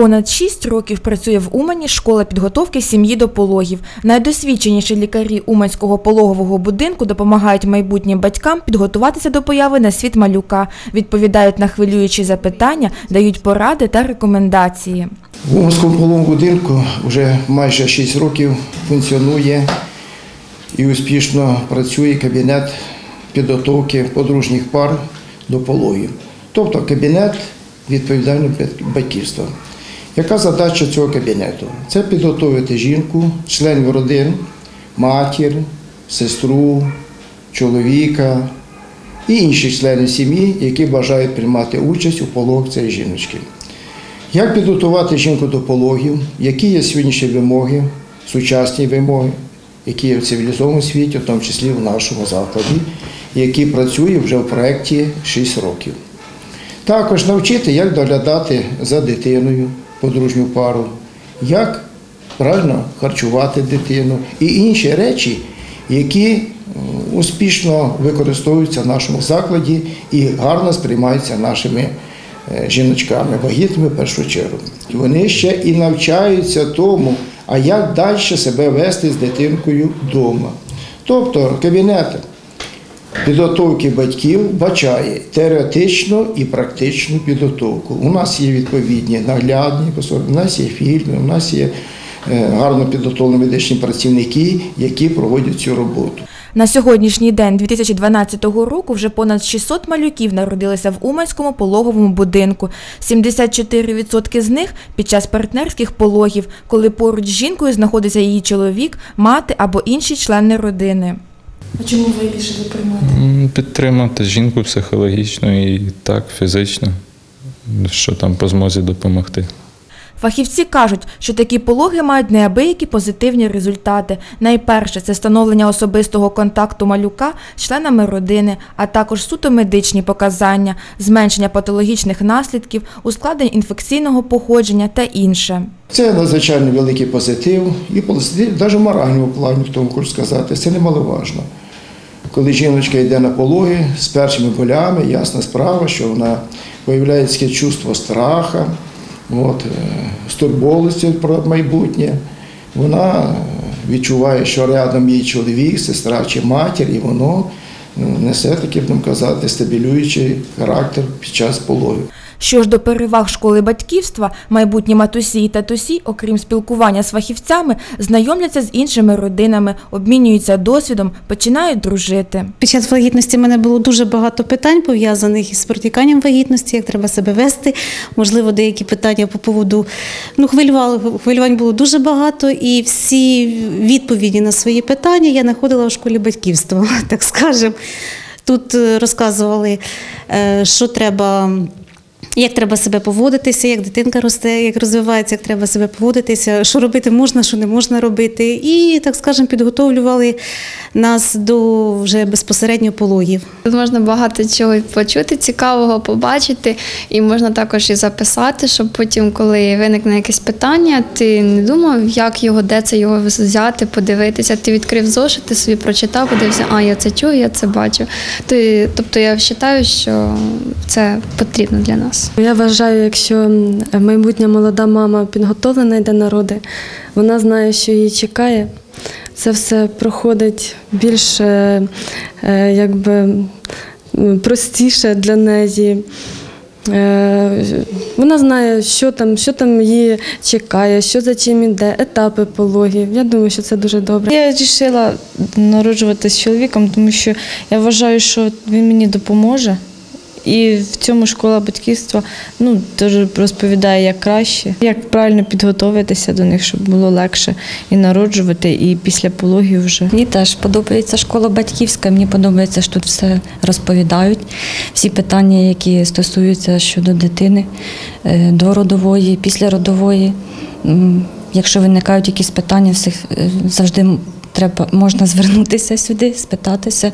Понад 6 років працює в Умані школа підготовки сім'ї до пологів. Найдосвідченіші лікарі Уманського пологового будинку допомагають майбутнім батькам підготуватися до появи на світ малюка, відповідають на хвилюючі запитання, дають поради та рекомендації. В Уманському половому будинку вже майже 6 років функціонує і успішно працює кабінет підготовки подружніх пар до пологів. Тобто кабінет відповідального батьківства. Яка задача цього кабінету? Це підготовити жінку, членів родин, матір, сестру, чоловіка і інші члени сім'ї, які бажають приймати участь у пологах цієї жіночки. Як підготувати жінку до пологів, які є сьогоднішні вимоги, сучасні вимоги, які є в цивілізованому світі, в тому числі в нашому закладі, який працює вже в проєкті 6 років. Також навчити, як доглядати за дитиною, подружню пару, як правильно харчувати дитину і інші речі, які е, успішно використовуються в нашому закладі і гарно сприймаються нашими е, жіночками, вагітними в першу чергу. І Вони ще і навчаються тому, а як далі себе вести з дитинкою вдома. Тобто кабінет підготовки батьків бачає теоретичну і практичну підготовку. У нас є відповідні наглядні у нас є фільми, у нас є е, гарно підготовлені медичні працівники, які проводять цю роботу. На сьогоднішній день 2012 року вже понад 600 малюків народилися в Уманському пологовому будинку. 74% з них під час партнерських пологів, коли поруч з жінкою знаходиться її чоловік, мати або інші члени родини. А чому ви вирішили приймати? Підтримати жінку психологічно і так, фізично, що там по змозі допомогти. Фахівці кажуть, що такі пологи мають неабиякі позитивні результати. Найперше це становлення особистого контакту малюка з членами родини, а також суто медичні показання, зменшення патологічних наслідків, ускладнень інфекційного походження та інше. Це надзвичайно великий позитив і позитив навіть в моральному плані, в тому хочу сказати, це немаловажно. Коли жіночка йде на пологи з першими болями, ясна справа, що вона виявляє таке чувство страха, от, е, стурбованості про майбутнє. Вона е, відчуває, що рядом її чоловік, сестра чи матір, і воно е, несе такий, будемо казати, стабілюючий характер під час пологів. Що ж до переваг школи батьківства, майбутні матусі і татусі, окрім спілкування з фахівцями, знайомляться з іншими родинами, обмінюються досвідом, починають дружити. Під час вагітності в мене було дуже багато питань пов'язаних із протіканням вагітності, як треба себе вести. Можливо, деякі питання по поводу ну, хвилювали, хвилювань було дуже багато, і всі відповіді на свої питання я знаходила в школі батьківства, так скажемо. Тут е, розказували, е, що треба. Як треба себе поводитися, як дитинка росте, як розвивається, як треба себе поводитися, що робити можна, що не можна робити. І, так скажемо, підготовлювали нас до вже безпосередньо пологів. Тут можна багато чого почути, цікавого побачити, і можна також і записати, щоб потім, коли виникне якесь питання, ти не думав, як його, де це його взяти, подивитися. Ти відкрив зошит, ти собі прочитав, подивився, а я це чую, я це бачу. То- Тобто я вважаю, що це потрібно для нас. Я вважаю, якщо майбутня молода мама підготовлена йде на роди, вона знає, що її чекає. Це все проходить більш е, якби, простіше для неї. Е, Вона знає, що там, що там її чекає, що за чим іде, етапи пологів. Я думаю, що це дуже добре. Я вирішила народжувати з чоловіком, тому що я вважаю, що він мені допоможе. І в цьому школа батьківства ну, дуже розповідає, як краще, як правильно підготуватися до них, щоб було легше і народжувати, і після пологів вже. Мені теж подобається школа батьківська. Мені подобається, що тут все розповідають. Всі питання, які стосуються щодо дитини, е, до родової, після родової. Якщо виникають якісь питання, всіх е, завжди треба можна звернутися сюди, спитатися.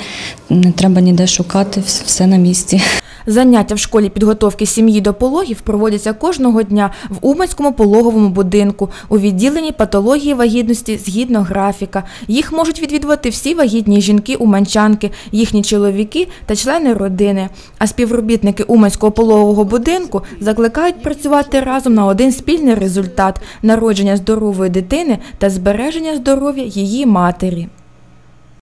Не треба ніде шукати, все на місці. Заняття в школі підготовки сім'ї до пологів проводяться кожного дня в Уманському пологовому будинку у відділенні патології вагітності згідно графіка. Їх можуть відвідувати всі вагітні жінки-уманчанки, їхні чоловіки та члени родини. А співробітники Уманського пологового будинку закликають працювати разом на один спільний результат народження здорової дитини та збереження здоров'я її матері.